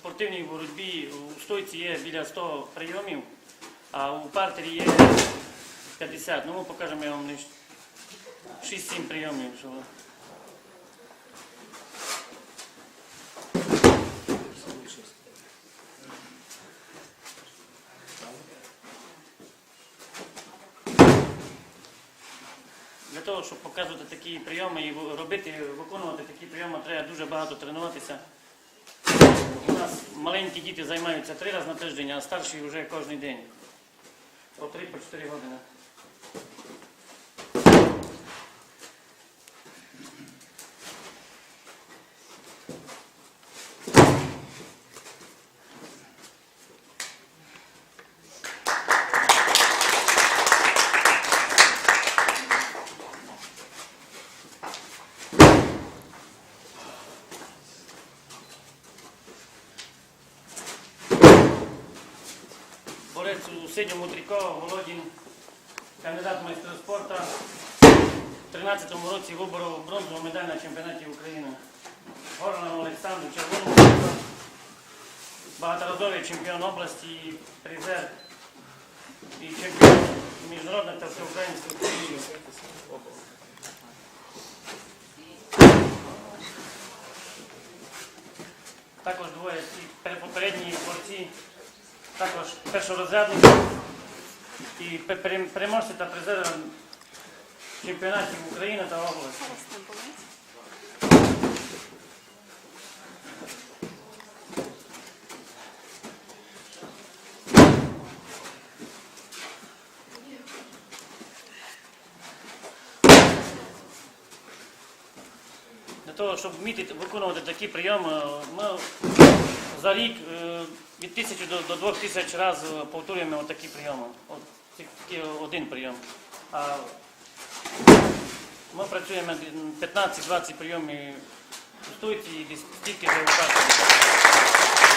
спортивній боротьбі у стойці є біля 100 прийомів, а у партері є 50. Ну, ми покажемо я вам лише 6-7 прийомів. Що... Для того, щоб показувати такі прийоми і робити, виконувати такі прийоми, треба дуже багато тренуватися. У нас маленькі діти займаються три рази на тиждень, а старші вже кожен день. По 3-4 години. Борець у синьому тріко Володін, кандидат в майстра спорту. У 13-му році виборов бронзову медаль на чемпіонаті України. Горлан Олександр, тріко. Багаторазовий чемпіон області, і призер і чемпіон міжнародних та всеукраїнських турнірів. Також двоє пер- попередні борці, також першорозрядники і пе- переможці та призери чемпіонатів України та області. Для того, щоб вміти виконувати такі прийоми, ми за рік е, від тисячі до, до двох тисяч разів повторюємо такі прийоми. От тільки один прийом. А ми працюємо 15-20 прийомів у і стільки касі.